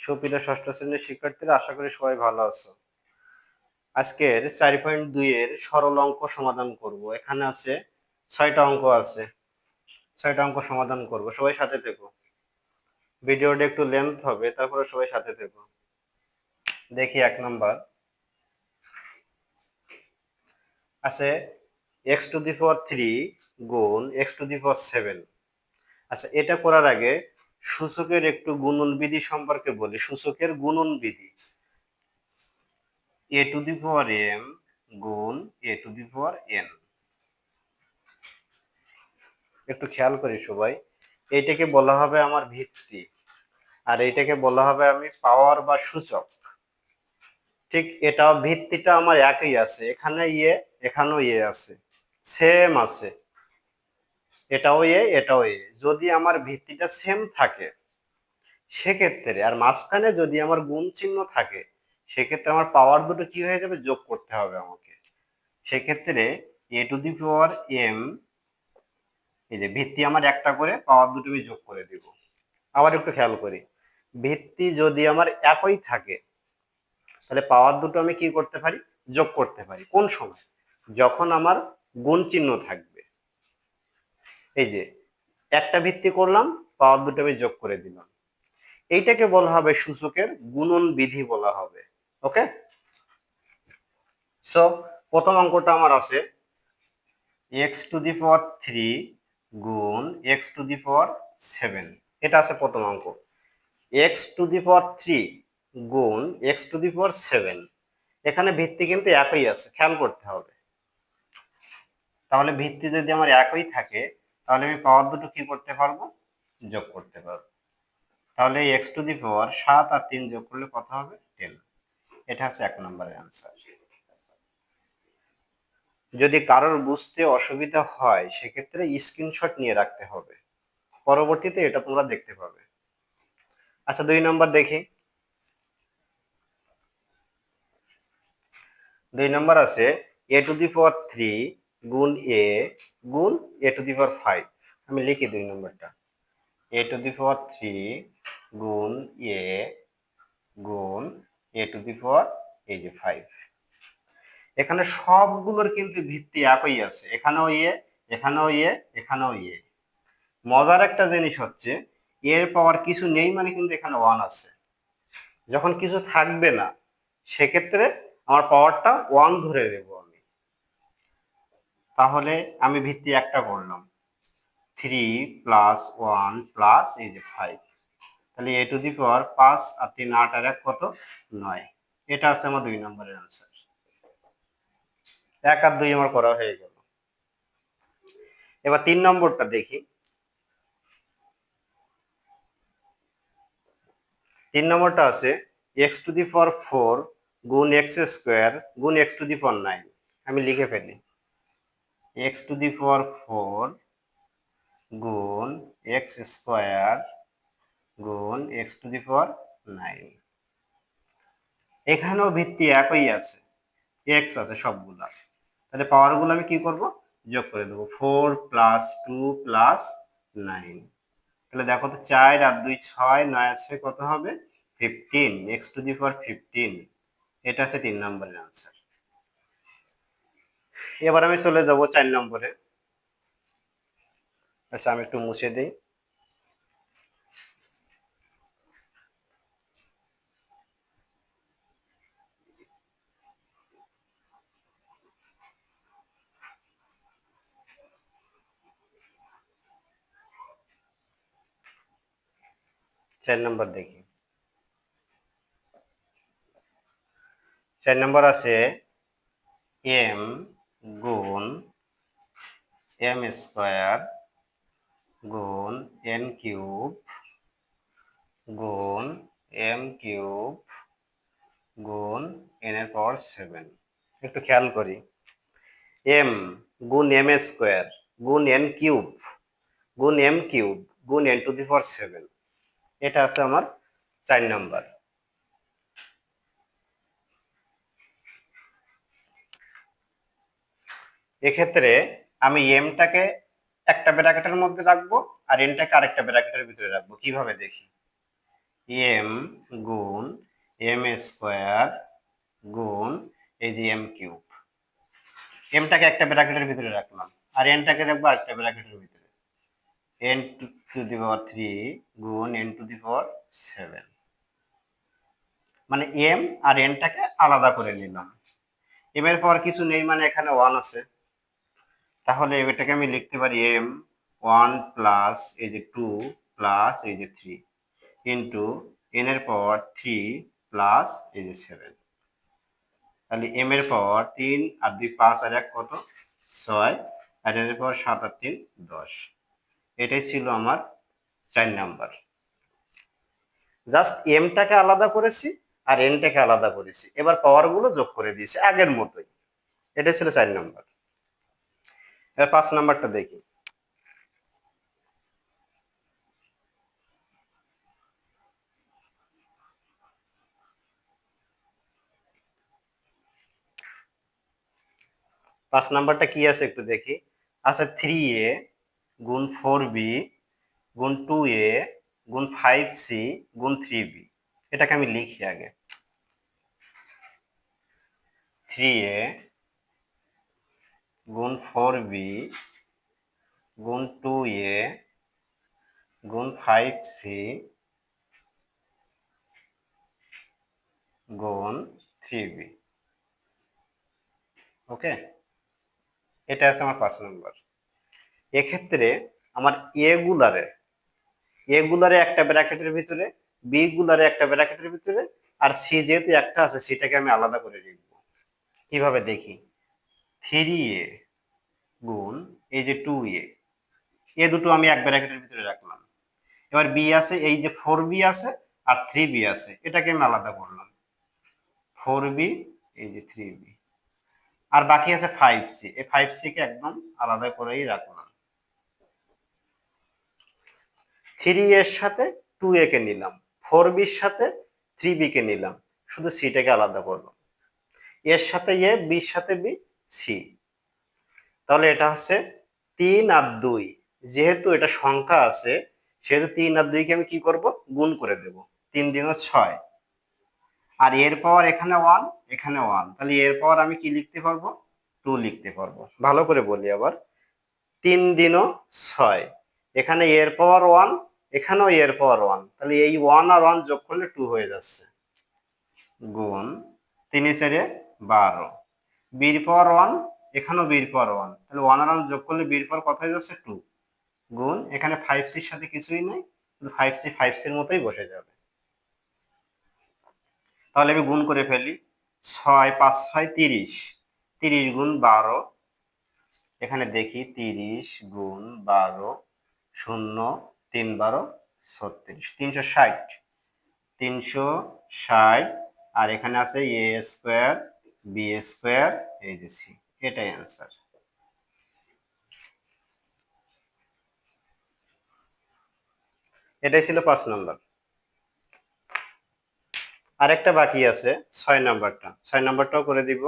সুপ্রিয় ষষ্ঠ শ্রেণির শিক্ষার্থীরা, আশা করি সবাই ভালো আছো। আজকের চার পয়েন্ট দুই এর সরল অঙ্ক সমাধান করব। এখানে আছে ছয়টা অঙ্ক আছে। ছয়টা অঙ্ক সমাধান করব। সবাই সাথে থেকো। ভিডিওটা একটু লেন্থ হবে, তারপরে সবাই সাথে থেকো। দেখি এক নাম্বার। আছে x to the power three গুণ x to the power seven আচ্ছা এটা করার আগে সূচকের একটু গুণন বিধি সম্পর্কে বলি। সূচকের গুণন বিধি এ টু দি পাওয়ার এম গুণ এ টু দি পাওয়ার এন একটু খেয়াল করি সবাই। এইটাকে বলা হবে আমার ভিত্তি আর এইটাকে বলা হবে আমি পাওয়ার বা সূচক। ঠিক এটাও ভিত্তিটা আমার একই আছে। এখানে ইয়ে এখানেও ইয়ে আছে। সেম আছে। এটাও এ এটাও এ। যদি আমার ভিত্তিটা সেম থাকে, সেক্ষেত্রে আর মাঝখানে যদি আমার গুণ চিহ্ন থাকে, সেক্ষেত্রে আমার পাওয়ার দুটো কি হয়ে যাবে? যোগ করতে হবে আমাকে। সেক্ষেত্রে এ টু দি পাওয়ার এম এই যে ভিত্তি আমার একটা করে পাওয়ার দুটো আমি যোগ করে দিব। আবার একটু খেয়াল করি, ভিত্তি যদি আমার একই থাকে, তাহলে পাওয়ার দুটো আমি কি করতে পারি? যোগ করতে পারি। কোন সময়? যখন আমার গুণ চিহ্ন থাকবে। এই যে, একটা ভিত্তি করলাম, পাওয়ার দুটো আমি যোগ করে দিলাম। এইটাকে বলা হবে সূচকের গুণন বিধি বলা হবে, ওকে? সো প্রথম অঙ্কটা আমার আছে x to the power three গুণ x to the power seven এটা আছে প্রথম অঙ্ক। X to the power three গুণ x to the power seven এখানে ভিত্তি কিন্তু একই আছে, খেয়াল করতে হবে। তাহলে ভিত্তি যদি আমার একই থাকে তাহলে আমি পাওয়ার দুটো কি করতে পারব? যোগ করতে পারব। তাহলে এক্স টু দি পাওয়ার সাত আর তিন যোগ করলে কত হবে? টেন এটা হচ্ছে এক নম্বরের অ্যান্সার যদি কারোর বুঝতে অসুবিধা হয়, সেক্ষেত্রে স্ক্রিনশট নিয়ে রাখতে হবে। পরবর্তীতে এটা তোমরা দেখতে পাবে। আচ্ছা দুই নম্বর দেখি। দুই নম্বর আছে এ টু দি পাওয়ার থ্রি গুণ এ গুণ এ টু দি পাওয়ার ফাইভ। আমি লিখি দুই নম্বরটা। এ টু দি পাওয়ার থ্রি গুণ এ গুণ এ টু দি পাওয়ার এই যে ফাইভ। এখানে সবগুলোর কিন্তু ভিত্তি একই আছে। এখানেও ইয়ে এখানেও ইয়ে এখানেও ইয়ে মজার একটা জিনিস হচ্ছে, এর পাওয়ার কিছু নেই মানে কিন্তু এখানে ওয়ান আছে। যখন কিছু থাকবে না, সেক্ষেত্রে আমার পাওয়ারটা ওয়ান ধরে আমি। তাহলে আমি ভিত্তি একটা করলাম। থ্রি প্লাস ওয়ান প্লাস এই যে ফাইভ তাহলে এ টু দি পাওয়ার পাঁচ আর তিন আট আর এক কত? নয়। এটা আছে আমার দুই নম্বরের আনসার এক আর দুই আমার করা হয়ে গেল। এবার তিন নম্বরটা দেখি। তিন নম্বরটা আছে x to the power four গুণ এক্স স্কোয়ার গুণ x to the power nine আমি লিখে ফেলি। X to the power four গুণ এক্স স্কোয়ার গুণ x to the power nine এখানেও ভিত্তি একই আছে। এক্স আছে, সবগুলা তাহলে পাওয়ারগুলো আমি কি করব? যোগ করে দেবো। Four plus two plus nine তাহলে দেখো তো চার আর দুই ছয়, নয় আছে কত হবে? Fifteen x to the power fifteen এটা আছে তিন নম্বরের আনসার এবার আমি চলে যাব চার নম্বরে। আচ্ছা আমি একটু মুছে দিই। চার নম্বর দেখি। চার নম্বর আছে এম গুণ এম স্কোয়ার গুণ এন কিউব গুণ এম কিউব গুণ এন এর পাওয়ার সেভেন একটু খেয়াল করি। এম গুণ এম স্কোয়ার গুণ এন কিউব গুণ এম কিউব গুণ n to the power seven এটা আছে আমার চার নাম্বার এক্ষেত্রে আমি এমটাকে একটা ব্র্যাকেটের মধ্যে রাখব আর এনটাকে আরেকটা ব্র্যাকেটের ভিতরে রাখব। কীভাবে দেখি? এম গুণ এম স্কোয়ার গুণ এই যে এম কিউব এমটাকে একটা ব্র্যাকেটের ভিতরে রাখলাম আর এনটাকে রাখব একটা ব্র্যাকেটের ভিতরে। N to the power three গুণ n to the power seven মানে এম আর এনটাকে আলাদা করে নিলাম। এম এর পাওয়ার কিছু নেই মানে এখানে ওয়ান আছে। তাহলে এটাকে আমি লিখতে পারি এম ওয়ান প্লাস এই যে টু প্লাস এই যে থ্রি ইন্টু এন এর পাওয়ার থ্রি প্লাস এই যে সেভেন তাহলে এম এর পাওয়ার তিন আর দুই পাঁচ আর এক কত? ছয়। আর এর পাওয়ার সাত আর তিন, দশ। এটাই ছিল আমার চার নাম্বার। জাস্ট এমটাকে আলাদা করেছি আর এনটাকে আলাদা করেছি। এবার পাওয়ারগুলো যোগ করে দিয়েছি আগের মতোই। এটা ছিল চার নাম্বার। এবার পাঁচ নাম্বারটা দেখি। পাঁচ নাম্বারটা কি আছে একটু দেখি। আচ্ছা থ্রি এ গুণ ফোর বি গুণ টু এ গুণ ফাইভ সি গুণ থ্রি বি এটাকে আমি লিখি আগে। থ্রি এ গুণ ফোর বি, গুণ টু এ, গুণ ফাইভ সি, গুণ থ্রি বি। ওকে? এটা আছে আমার পাঁচ নম্বর। এক্ষেত্রে আমার এ গুলারে এ গুলারে একটা ব্র্যাকেটের ভিতরে, বি গুলারে একটা ব্র্যাকেটের ভিতরে, আর সি যেহেতু একটা আছে, সেটাকে আমি আলাদা করে লিখব। কীভাবে দেখি? থ্রি এ গুণ এই যে টু এ এ দুটো আমি এক ব্র্যাকেটের ভিতরে রাখলাম। এবার বি আছে, এই যে ফোর বি আছে আর থ্রি বি আছে, এটাকে আমি আলাদা করলাম। ফোর বি, এই যে থ্রি বি, আর বাকি আছে ফাইভ সি, এই ফাইভ সি কে একদম আলাদা করেই রাখলাম। থ্রি এর সাথে টু এ কে নিলাম, ফোর বির সাথে থ্রি বি কে নিলাম, শুধু সিটাকে আলাদা করলাম। এর সাথে এ বির সাথে বি সি তাহলে এটা হচ্ছে তিন আর দুই। যেহেতু এটা সংখ্যা আছে, সেহেতু তিন আর দুইকে আমি কি করব? গুণ করে দেব। তিন দিন ছয়। আর এর পাওয়ার এখানে ওয়ান এখানে ওয়ান তাহলে এর পাওয়ার আমি কি লিখতে পারব? টু লিখতে পারব। ভালো করে বলি আবার। তিন দিনও ছয়। এখানে এর পাওয়ার ওয়ান এখানেও এর পাওয়ার ওয়ান তাহলে এই ওয়ান আর ওয়ান যোগ করলে টু হয়ে যাচ্ছে। গুণ তিনে চারে বারো। বির পাওয়ার ওয়ান এখানেও বির পাওয়ার ওয়ান তাহলে ওয়ান আর ওয়ান যোগ করলে বির পাওয়ার কত হয়ে যাচ্ছে? টু গুণ, এখানে ফাইভ সির সাথে কিছুই নেই ফাইভ সি ফাইভ সির মতোই বসে যাবে। তাহলে আমি গুণ করে ফেলি, ছয়, পাঁচ, ছয়, তিরিশ। তিরিশ গুণ বারো, এখানে দেখি তিরিশ গুণ বারো, শূন্য, তিন বারো, ছত্রিশ। তিনশো ষাট। তিনশো ষাট, আর এখানে আছে এ স্কোয়ার বি স্কোয়ার এই যে সি এটাই অ্যান্সার এটাই ছিল পাঁচ নম্বর আরেকটা বাকি আছে, ছয় নাম্বারটা ছয় নাম্বারটাও করে দিব।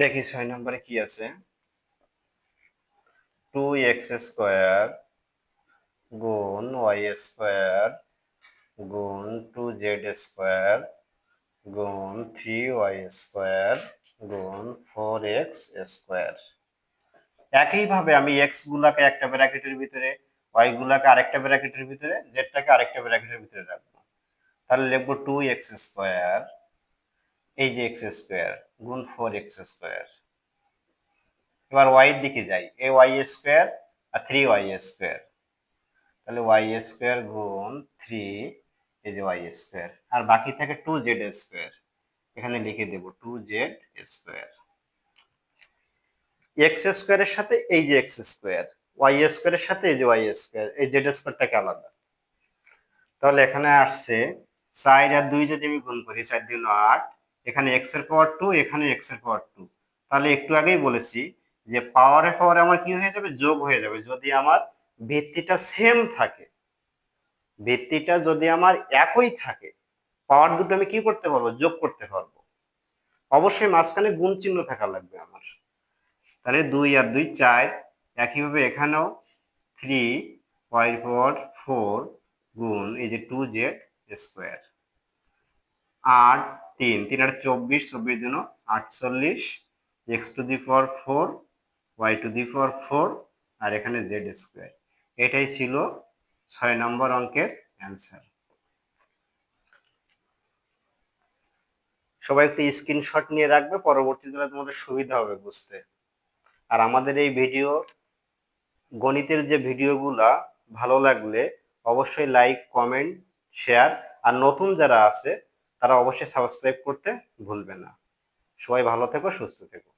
দেখি ছয় নম্বরে কি আছে। টু এক্স স্কোয়ার গুণ ওয়াই স্কোয়ার গুণ টু জেড স্কোয়ার গুণ থ্রি ওয়াই স্কোয়ার গুণ ফোর এক্স স্কোয়ার একইভাবে আমি এক্স গুলাকে একটা ব্র্যাকেটের ভিতরে ওয়াই গুলাকে আরেকটা ব্র্যাকেটের ভিতরে জেডটাকে আরেকটা ব্র্যাকেটের ভিতরে রাখব। তাহলে লিখব টু এক্স স্কোয়ার এই যে এক্স স্কোয়ার গুণ ফোর এক্স স্কোয়ার এবার ওয়াই এর দিকে যাই এ ওয়াই স্কোয়ার আর থ্রি ওয়াই স্কোয়ার তাহলে ওয়াই স্কোয়ার গুণ থ্রি এই যে ওয়াই স্কোয়ার আর বাকি থাকে টু জেড স্কোয়ার এখানে লিখে দেব টু জেড স্কোয়ার এক্স স্কোয়ারের সাথে এই যে এক্স স্কোয়ার ওয়াই স্কোয়ারের সাথে এই যে ওয়াই স্কোয়ার এই জেড স্কোয়ারটাকে আলাদা। তাহলে এখানে আসছে চার আর দুই যদি আমি গুণ করি, চার দিন আট, এখানে এক্সের পাওয়ার টু এখানে এক্সের পাওয়ার টু তাহলে একটু আগেই বলেছি যে পাওয়ারে পাওয়ারে আমার কি হয়ে যাবে? যোগ হয়ে যাবে। যদি আমার ভিত্তিটা সেম থাকে, ভিত্তিটা যদি আমার একই থাকে পাওয়ার দুটো আমি কি করতে পারব? যোগ করতে পারব। অবশ্যই মাঝখানে গুণ চিহ্ন থাকা লাগবে আমার। তাহলে দুই আর দুই চার, একইভাবে এখানেও থ্রি ওয়াই পাওয়ার ফোর গুণ এই যে টু জেড স্কোয়ার আট, তিন তিন আট চব্বিশ চব্বিশ জন্য আটচল্লিশ x to the power four y to the power four আর এখানে জেড স্কোয়ার এটাই ছিল ছয় নম্বর অঙ্কের অ্যান্সার সবাই একটু স্ক্রিনশট নিয়ে রাখবে পরবর্তীতে তোমাদের সুবিধা হবে বুঝতে। আর আমাদের এই ভিডিও গণিতের যে ভিডিওগুলা ভালো লাগলে অবশ্যই লাইক কমেন্ট শেয়ার আর নতুন যারা আছে, তারা অবশ্যই সাবস্ক্রাইব করতে ভুলবে না। সবাই ভালো থেকো, সুস্থ থেকো।